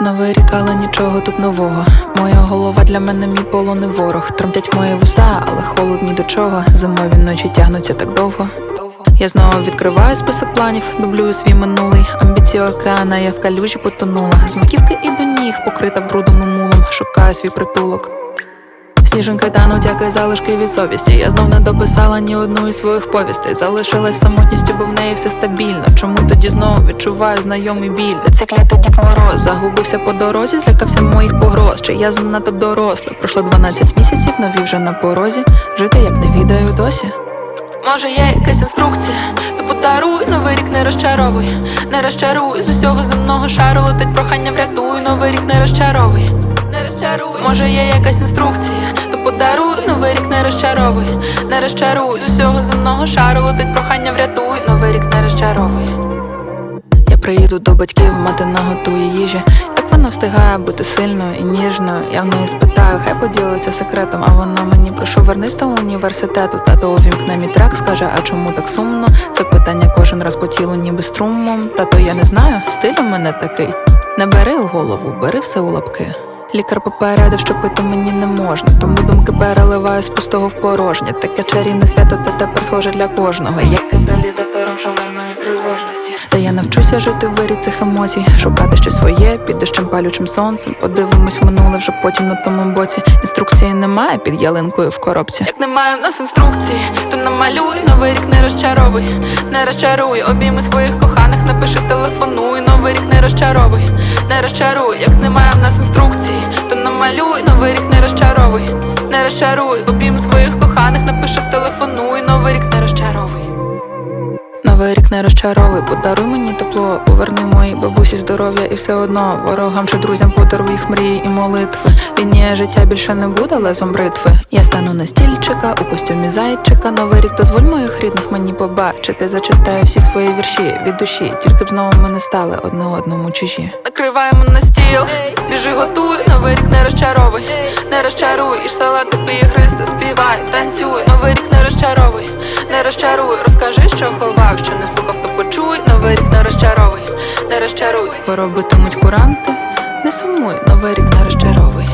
Новий рік, але нічого тут нового. Моя голова для мене мій полоний ворог. Тремтять мої вуста, але холодні до чого. Зимові ночі тягнуться так довго. Я знову відкриваю список планів, дублюю свій минулий. Амбіції океана, я в калюжі потонула. З маківки і до ніг, покрита брудом і мулом, шукаю свій притулок. Сніжинка тануть, як залишки від совісті. Я знов не дописала ні одну із своїх повістей. Залишилась самотністю, бо в неї все стабільно. Чому тоді знову відчуваю знайомий біль? Це клятий Дід Мороз загубився по дорозі, злякався моїх погроз. Чи я занадто доросла? Пройшло 12 місяців, нові вже на порозі. Жити як не відаю досі. Може, є якась інструкція, то подаруй новий рік не розчаровуй, не розчаруй з усього земного шару летить прохання врятуй, новий рік не розчаровуй, не розчаруй. Може, є якась інструкція, розчаровуй, не розчаруй з усього земного шару летить прохання врятуй, новий рік не розчаровуй. Я приїду до батьків, мати наготує їжі. Як вона встигає бути сильною і ніжною? Я в неї спитаю, хай поділиться секретом. А вона мені прошу вернись до університету. Тато увімкне мій трек, скаже, а чому так сумно? Це питання кожен раз по тілу, ніби струмом. Тато, я не знаю, стиль у мене такий. Не бери у голову, бери все у лапки. Лікар попередив, що пити мені не можна, тому думки переливаю з пустого в порожнє. Таке чарівне свято, та тепер схоже для кожного. Як каталізатором шаленої тривожності. Та я навчуся жити в вирі цих емоцій, шукати щось своє під дощем палючим сонцем. Подивимось минуле вже потім на тому боці. Інструкції немає під ялинкою в коробці. Як немає в нас інструкції, то намалюй новий рік не розчаровуй, не розчаруй обійми своїх коханих, напиши, телефонуй, новий рік не розчаровуй, не розчаруй, як немає в нас інструкції, то намалюй, новий рік не розчаровуй, не розчаруй Новий рік не розчаровуй, подаруй мені тепло, поверни моїй бабусі здоров'я і все одно ворогам чи друзям подаруй їх мрії і молитви. Лінія життя більше не буде лезом бритви. Я стану на стільчика у костюмі зайчика. Новий рік дозволь моїх рідних мені побачити. Зачитаю всі свої вірші від душі, тільки б знову ми не стали одне одному чужі. Накриваємо на стіл, біжи готуй, новий рік не розчаровуй, не розчаруй, і салати пий христи, співай, танцюй, новий рік не розчаруй, розкажи, що ховав, що не слухав, то почуй, новий рік не розчаровуй, не розчаруй, скоро битимуть куранти, не сумуй, новий рік не розчаровуй.